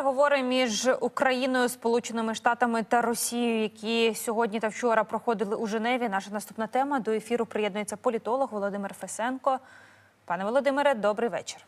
Переговори між Україною, Сполученими Штатами та Росією, які сьогодні та вчора проходили у Женеві. Наша наступна тема до ефіру приєднується політолог Володимир Фесенко. Пане Володимире, добрий вечір.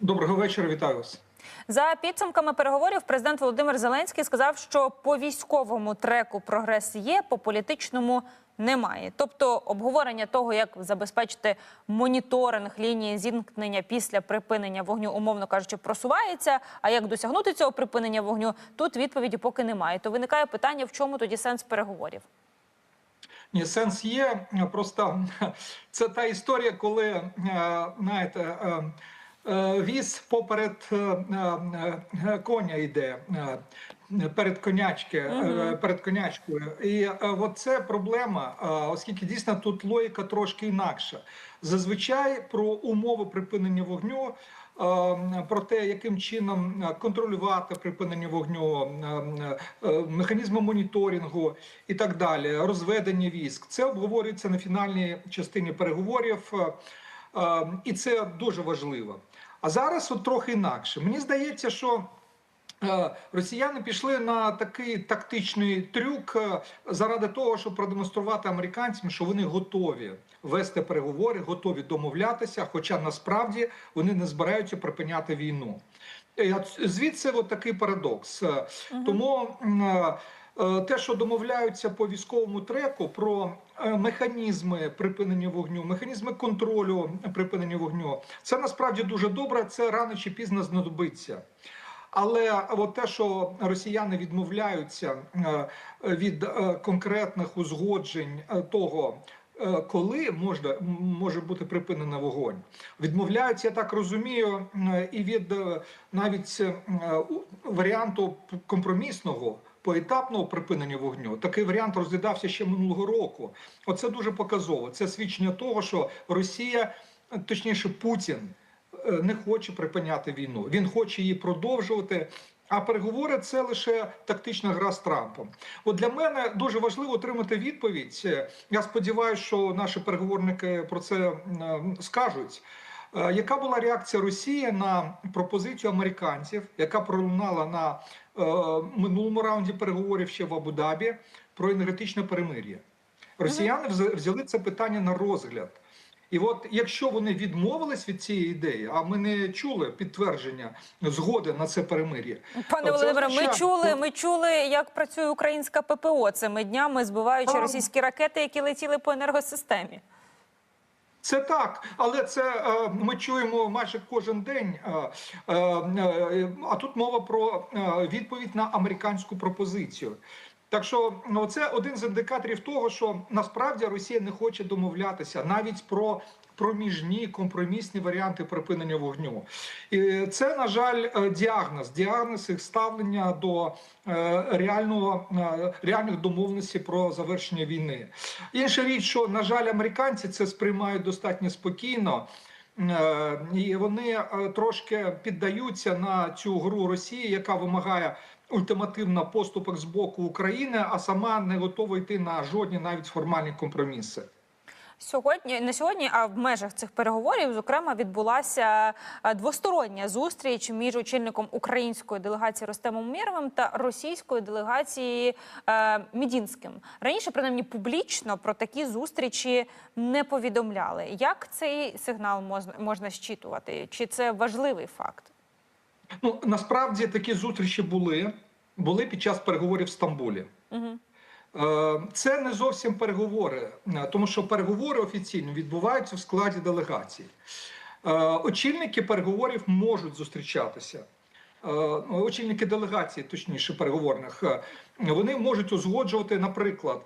Доброго вечора, вітаю вас. За підсумками переговорів, президент Володимир Зеленський сказав, що по військовому треку прогрес є, по політичному немає. Тобто обговорення того, як забезпечити моніторинг лінії зіткнення після припинення вогню, умовно кажучи, просувається. А як досягнути цього припинення вогню, тут відповіді поки немає. То виникає питання, в чому тоді сенс переговорів. Ні, сенс є. Просто це та історія, коли е, знаєте, е, е, віз поперед коня йде. Перед конячки, е, перед конячкою, і е, от це проблема, е, оскільки дійсно тут логіка трошки інакша. Зазвичай про умови припинення вогню, про те, яким чином контролювати припинення вогню, механізми моніторингу і так далі, розведення військ. Це обговорюється на фінальній частині переговорів, і це дуже важливо. А зараз от трохи інакше. Мені здається, що. Е, Росіяни пішли на такий тактичний трюк е, заради того, щоб продемонструвати американцям, що вони готові вести переговори, готові домовлятися. Хоча насправді вони не збираються припиняти війну. Звідси от такий парадокс. Е, Тому е, е, те, що домовляються по військовому треку про е, механізми припинення вогню, механізми контролю припинення вогню, це насправді дуже добре. Це рано чи пізно знадобиться. Але от те, що росіяни відмовляються е, від е, конкретних узгоджень е, того, коли можна може бути припинено вогонь, відмовляються, я так розумію, і від навіть варіанту компромісного. Поетапного припинення вогню такий варіант розглядався ще минулого року. Оце дуже показово. Це свідчення того, що Росія, точніше, Путін не хоче припиняти війну. Він хоче її продовжувати. А переговори це лише тактична гра з Трампом. От для мене дуже важливо отримати відповідь. Е, Я сподіваюся, що наші переговорники про це е, скажуть. Е, Яка була реакція Росії на пропозицію американців, яка пролунала на е, минулому раунді переговорів ще в Абу-Дабі про енергетичне перемир'я? Росіяни взяли це питання на розгляд. І от якщо вони відмовились від цієї ідеї, а ми не чули підтвердження згоди на це перемир'я, Пане Володимире, ми чули, ми чули, як працює українська ППО цими днями, збиваючи Так. російські ракети, які летіли по енергосистемі. Це так, але це е, ми чуємо майже кожен день. Е, е, а тут мова про відповідь на американську пропозицію. Так що ну, це один з індикаторів того, що насправді Росія не хоче домовлятися навіть про проміжні компромісні варіанти припинення вогню. І це, на жаль, е, діагноз, діагноз їх ставлення до е, реального е, реальних домовленостей про завершення війни. Інша річ, що на жаль, американці це сприймають достатньо спокійно. І вони трошки піддаються на цю гру Росії, яка вимагає ультимативно поступок з боку України, а сама не готова йти на жодні навіть формальні компроміси. Сьогодні не сьогодні, а в межах цих переговорів, зокрема, відбулася е, двостороння зустріч між очільником української делегації Ростемом Умєровим та російської делегації е, Мідінським. Раніше, принаймні, публічно про такі зустрічі не повідомляли. Як цей сигнал можна, можна щитувати? Чи це важливий факт? Ну насправді такі зустрічі були, були під час переговорів в Стамбулі. Угу. Це не зовсім переговори, е, тому що переговори офіційно відбуваються в складі делегації. Е, Очільники переговорів можуть зустрічатися. Очільники делегації, точніше, переговорних, вони можуть узгоджувати, наприклад,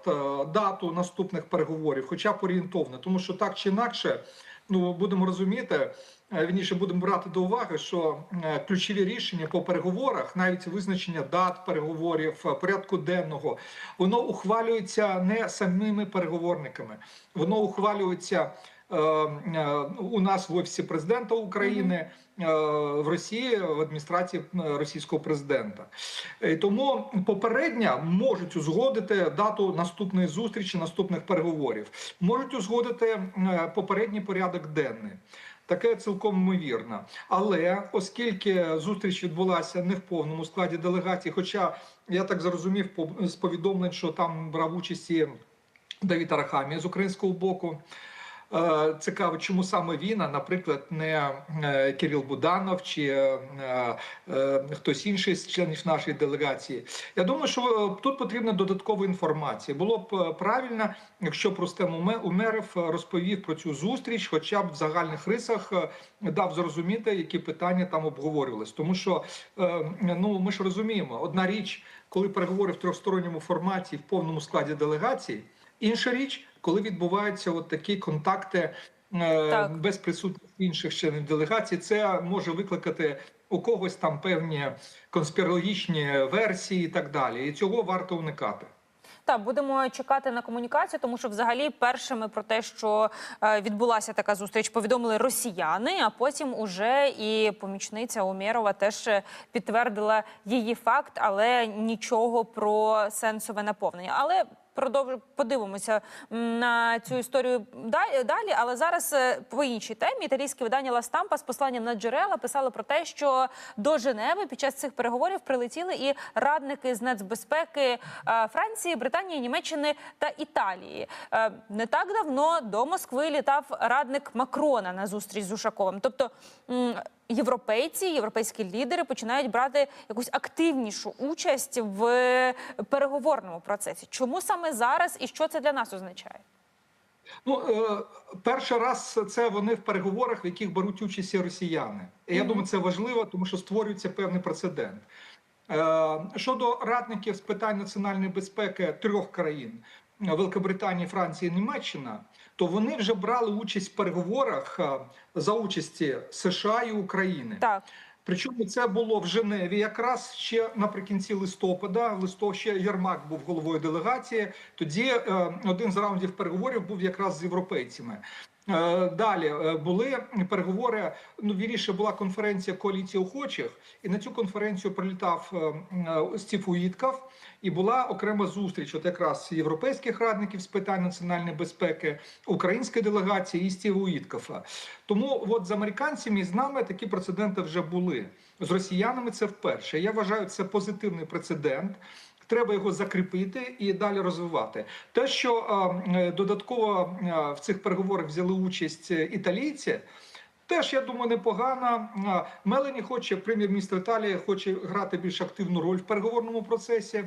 дату наступних переговорів, хоча б орієнтовно, тому що так чи інакше, ну будемо розуміти, вніше, вірніше будемо брати до уваги, що е, ключові рішення по переговорах, навіть визначення дат переговорів, е, порядку денного, воно ухвалюється не самими переговорниками, воно ухвалюється. Е, У нас в офісі президента України е, в Росії в адміністрації е, російського президента, тому попередньо можуть узгодити дату наступної зустрічі, наступних переговорів, можуть узгодити попередній порядок денний. Таке цілком ймовірно. Але оскільки зустріч відбулася не в повному складі делегації, хоча я так зрозумів з повідомлень, що там брав участь і Давід Арахамія з українського боку. Е, Цікаво, чому саме він, а, наприклад, не е, Кирил Буданов чи е, хтось інший з членів нашої делегації. Я думаю, що тут потрібна додаткова інформація. Було б правильно, якщо б Рустем Уме- Умеров е, розповів про цю зустріч, хоча б в загальних рисах дав зрозуміти, які питання там обговорювались. Тому що ну ми ж розуміємо, одна річ, коли переговори в трьохсторонньому форматі в повному складі делегації. Інша річ, коли відбуваються от такі контакти е, Так. без присутності інших членів делегації, це може викликати у когось там певні конспірологічні версії і так далі. І цього варто уникати. Так, будемо чекати на комунікацію, тому що взагалі першими про те, що е, відбулася така зустріч, повідомили росіяни. А потім уже і помічниця Умєрова теж е, підтвердила її факт, але нічого про сенсове наповнення. Але продовж подивимося на цю історію да- далі. Але зараз е, по іншій темі італійське видання Ла Стампа з посланням на джерела писало про те, що до Женеви під час цих переговорів прилетіли і радники з нацбезпеки е, Франції, Британії, Німеччини та Італії. Е, Не так давно до Москви літав радник Макрона на зустріч з Ушаковим. Тобто європейці, європейські лідери починають брати якусь активнішу участь в переговорному процесі. Чому саме зараз і що це для нас означає? Ну е, перший раз це вони в переговорах, в яких беруть участь і росіяни. І я думаю, це важливо, тому що створюється певний прецедент. Е, Щодо радників з питань національної безпеки трьох країн Великобританії, Франції, Німеччина, то вони вже брали участь в переговорах е, за участі США і України. Так. Причому це було в Женеві, якраз ще наприкінці листопада. В листо ще Єрмак був головою делегації. Тоді е, один з раундів переговорів був якраз з європейцями. Е, Далі е, були переговори. Ну вірніше була конференція коаліції охочих, і на цю конференцію прилітав е, Стів Уїткав, і була окрема зустріч, от якраз європейських радників з питань національної безпеки, української делегації і Стіва Уїткафа. Тому от з американцями і з нами такі прецеденти вже були. З росіянами це вперше. Я вважаю, це позитивний прецедент. Треба його закріпити і далі розвивати. Те, що е, додатково е, в цих переговорах взяли участь е, італійці. Теж я думаю непогано. Мелені хоче прем'єр-міністр Італії, хоче грати більш активну роль в переговорному процесі,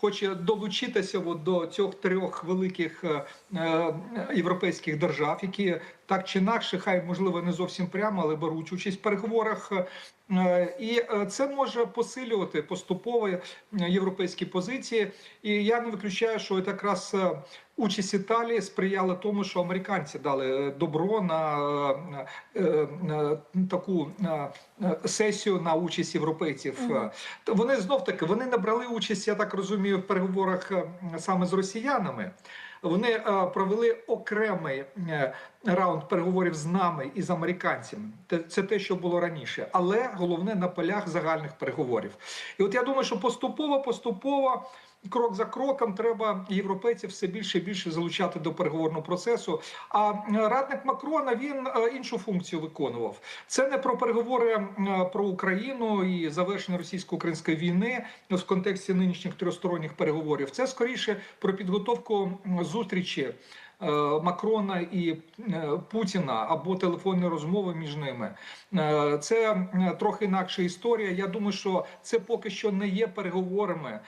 хоче долучитися от до цих трьох великих е, е, європейських держав, які так чи інакше, хай можливо не зовсім прямо, але беруть участь в переговорах. Е, І це може посилювати поступово європейські позиції. І я не виключаю, що якраз участь Італії сприяла тому, що американці дали добро на таку сесію на участь європейців. Вони знов таки вони не брали участь, я так розумію, в переговорах е, саме з росіянами. Вони е, провели окремий е, раунд переговорів з нами і з американцями. Це те, що було раніше, але головне на полях загальних переговорів. І от я думаю, що поступово, поступово. Крок за кроком треба європейців все більше і більше залучати до переговорного процесу. А е, радник Макрона він е, іншу функцію виконував. Це не про переговори е, про Україну і завершення російсько-української війни в контексті нинішніх трьохсторонніх переговорів. Це скоріше про підготовку зустрічі. Е, Макрона і е, Путіна або телефонні розмови між ними Е, це трохи інакша історія. Я думаю, що це поки що не є переговорами,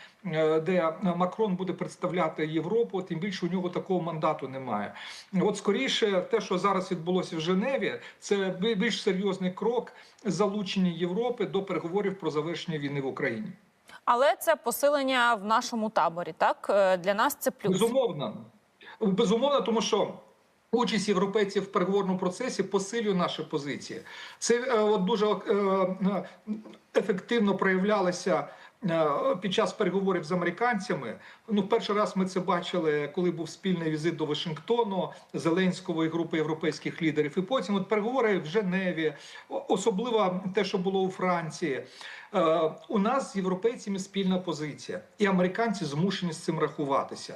де Макрон буде представляти Європу. Тим більше у нього такого мандату немає. От скоріше, те, що зараз відбулося в Женеві, це більш серйозний крок залучення Європи до переговорів про завершення війни в Україні. Але це посилення в нашому таборі. Так для нас це плюс. Безумовно, безумовно, тому що. Участь європейців в переговорному процесі посилює наші позиції. Це е, от дуже е, ефективно проявлялося під час переговорів з американцями. Ну, перший раз ми це бачили, коли був спільний візит до Вашингтону Зеленського і групи європейських лідерів. І потім от переговори в Женеві, особливо те, що було у Франції. Е, У нас з європейцями спільна позиція, і американці змушені з цим рахуватися.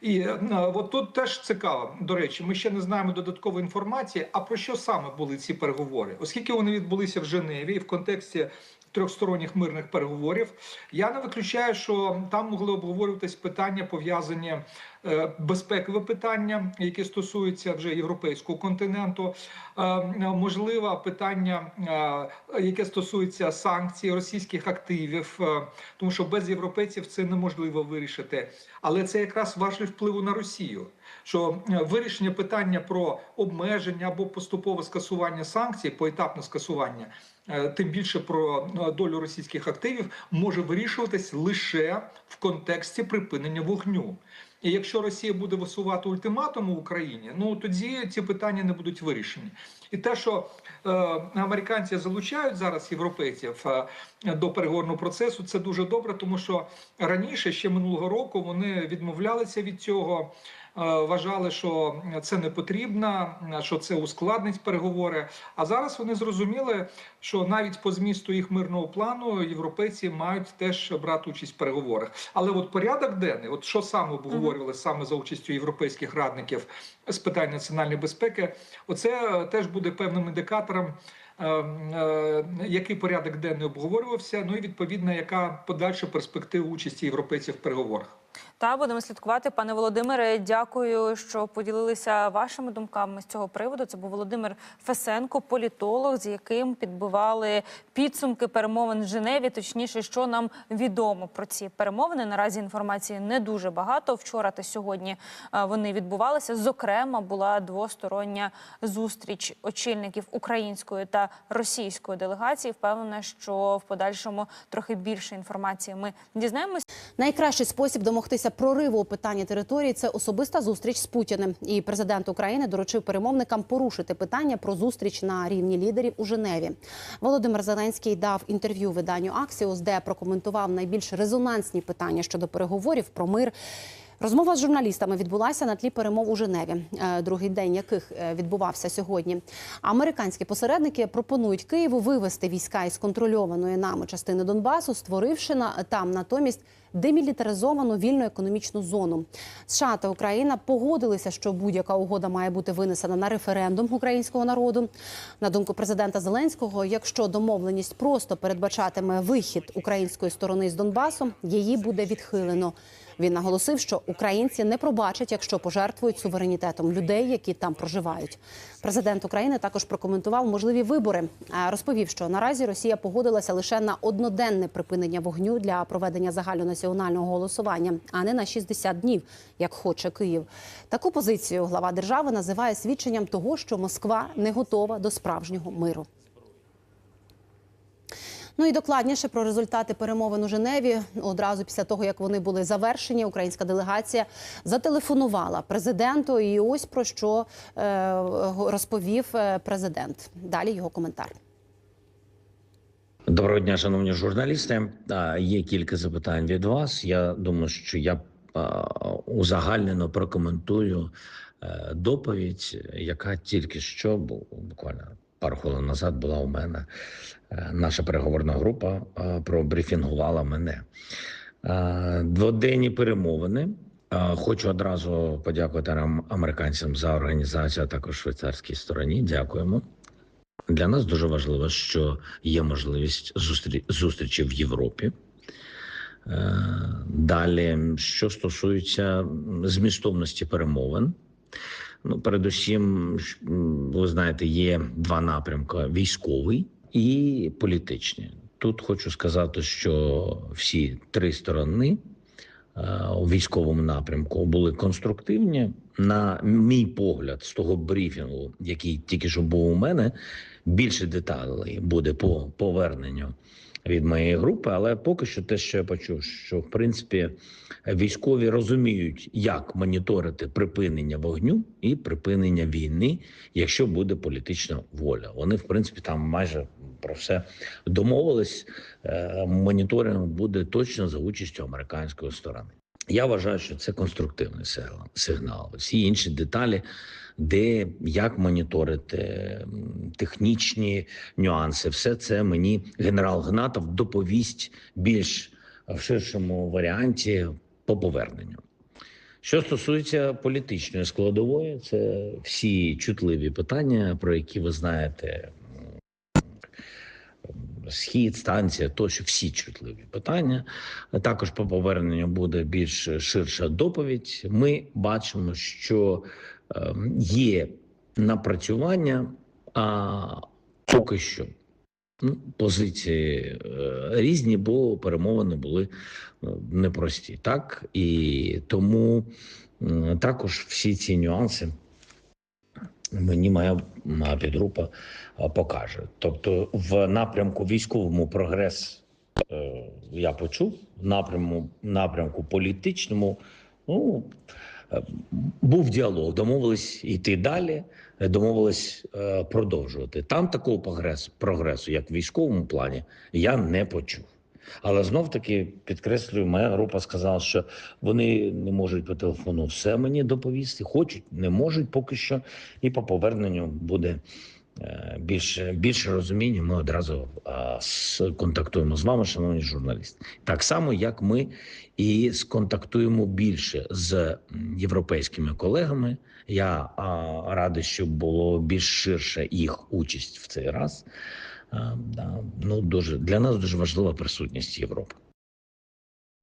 І е, от тут теж цікаво. До речі, ми ще не знаємо додаткової інформації. А про що саме були ці переговори? Оскільки вони відбулися в Женеві і в контексті трьохсторонніх мирних переговорів, я не виключаю, що там могли обговорюватись питання пов'язані е, безпекове питання, які стосуються вже європейського континенту. Е, Можливо, питання, е, яке стосується санкцій російських активів, тому що без європейців це неможливо вирішити. Але це якраз важливий впливу на Росію. Що вирішення питання про обмеження або поступове скасування санкцій, поетапне скасування, тим більше про е, долю російських активів, може вирішуватись лише в контексті припинення вогню. І якщо Росія буде висувати ультиматум в Україні, ну тоді ці питання не будуть вирішені. І те, що е, американці залучають зараз європейців е, до переговорного процесу, це дуже добре, тому що раніше, ще минулого року, вони відмовлялися від цього. Е, Вважали, що це не потрібно, що це ускладнить переговори. А зараз вони зрозуміли, що навіть по змісту їх мирного плану європейці мають теж брати участь в переговорах. Але от порядок денний, от що саме обговорювали саме за участю європейських радників з питань національної безпеки, оце е, теж буде певним індикатором. е, е, Який порядок денний обговорювався? Ну і відповідно, яка подальша перспектива участі європейців в переговорах? Та будемо слідкувати, пане Володимире. Дякую, що поділилися вашими думками з цього приводу. Це був Володимир Фесенко, політолог, з яким підбивали підсумки перемовин в Женеві. Точніше, що нам відомо про ці перемовини. Наразі інформації не дуже багато. Вчора та сьогодні е, вони відбувалися. Зокрема, була двостороння зустріч очільників української та російської делегації. Впевнена, що в подальшому трохи більше інформації ми дізнаємось. Найкращий спосіб домогтися прориву у питанні території це особиста зустріч з Путіним. І президент України доручив перемовникам порушити питання про зустріч на рівні лідерів у Женеві. Володимир Зеленський дав інтерв'ю виданню Аксіус, де прокоментував найбільш резонансні питання щодо переговорів про мир. Розмова з журналістами відбулася на тлі перемов у Женеві, е, другий день яких е, відбувався сьогодні. Американські посередники пропонують Києву вивести війська із контрольованої нами частини Донбасу, створивши на там натомість демілітаризовану вільну економічну зону. США та Україна погодилися, що будь-яка угода має бути винесена на референдум українського народу. На думку президента Зеленського, якщо домовленість просто передбачатиме вихід української сторони з Донбасу, її буде відхилено. Він наголосив, що українці не пробачать, якщо пожертвують суверенітетом людей, які там проживають. Президент України також прокоментував можливі вибори. Розповів, що наразі Росія погодилася лише на одноденне припинення вогню для проведення загальнонаціонального голосування, а не на 60 днів, як хоче Київ. Таку позицію глава держави називає свідченням того, що Москва не готова до справжнього миру. Ну і докладніше про результати перемовин у Женеві. Одразу після того, як вони були завершені, українська делегація зателефонувала президенту. І ось про що е, розповів е, президент. Далі його коментар. Доброго дня, шановні журналісти. Є кілька запитань від вас. Я думаю, що я узагальнено прокоментую е, доповідь, яка тільки що бу- буквально пару назад була у мене. Е, Наша переговорна група е, пробрифінгувала мене. Е, Дводенні перемовини. Хочу одразу подякувати американцям за організацію, а також швейцарській стороні. Дякуємо. Для нас дуже важливо, що є можливість зустрі... зустрічі в Європі. Далі, що стосується змістовності перемовин, ну, передусім, ви знаєте, є два напрямки: військовий і політичний. Тут хочу сказати, що всі три сторони е, у військовому напрямку були конструктивні. На мій погляд, з того брифінгу, який тільки що був у мене, більше деталей буде по поверненню від моєї групи. Але поки що те, що я почув, що в принципі військові розуміють, як моніторити припинення вогню і припинення війни, якщо буде політична воля. Вони, в принципі, там майже про все домовились. Е, Моніторинг буде точно за участю американської сторони. Я вважаю, що це конструктивний сигнал-. Всі інші деталі, де як моніторити технічні нюанси, все це мені генерал Гнатов доповість більш в ширшому варіанті по поверненню. Що стосується політичної складової, це всі чутливі питання, про які ви знаєте. Схід, станція, тощо всі чутливі питання. Також по поверненню буде більш ширша доповідь. Ми бачимо, що е, є напрацювання, а поки що ну, позиції е, різні, бо перемовини були е, непрості. Так і тому також всі ці нюанси мені моя м, підгрупа е, покаже. Тобто, в напрямку військовому прогрес е, я почув, в напрямку, напрямку політичному. Ну е, був діалог, домовились йти далі, домовились продовжувати. Там такого прогресу, прогресу, як в військовому плані, я не почув. Але знов таки підкреслюю, моя група сказала, що вони не можуть по телефону все мені доповісти, хочуть, не можуть поки що. І по поверненню буде більше, більше розуміння. Ми одразу а, сконтактуємо з вами, шановні журналісти. Так само, як ми і сконтактуємо більше з європейськими колегами. Я радий, щоб було більш ширше їх участь в цей раз. А, да, ну дуже для нас дуже важлива присутність Європи.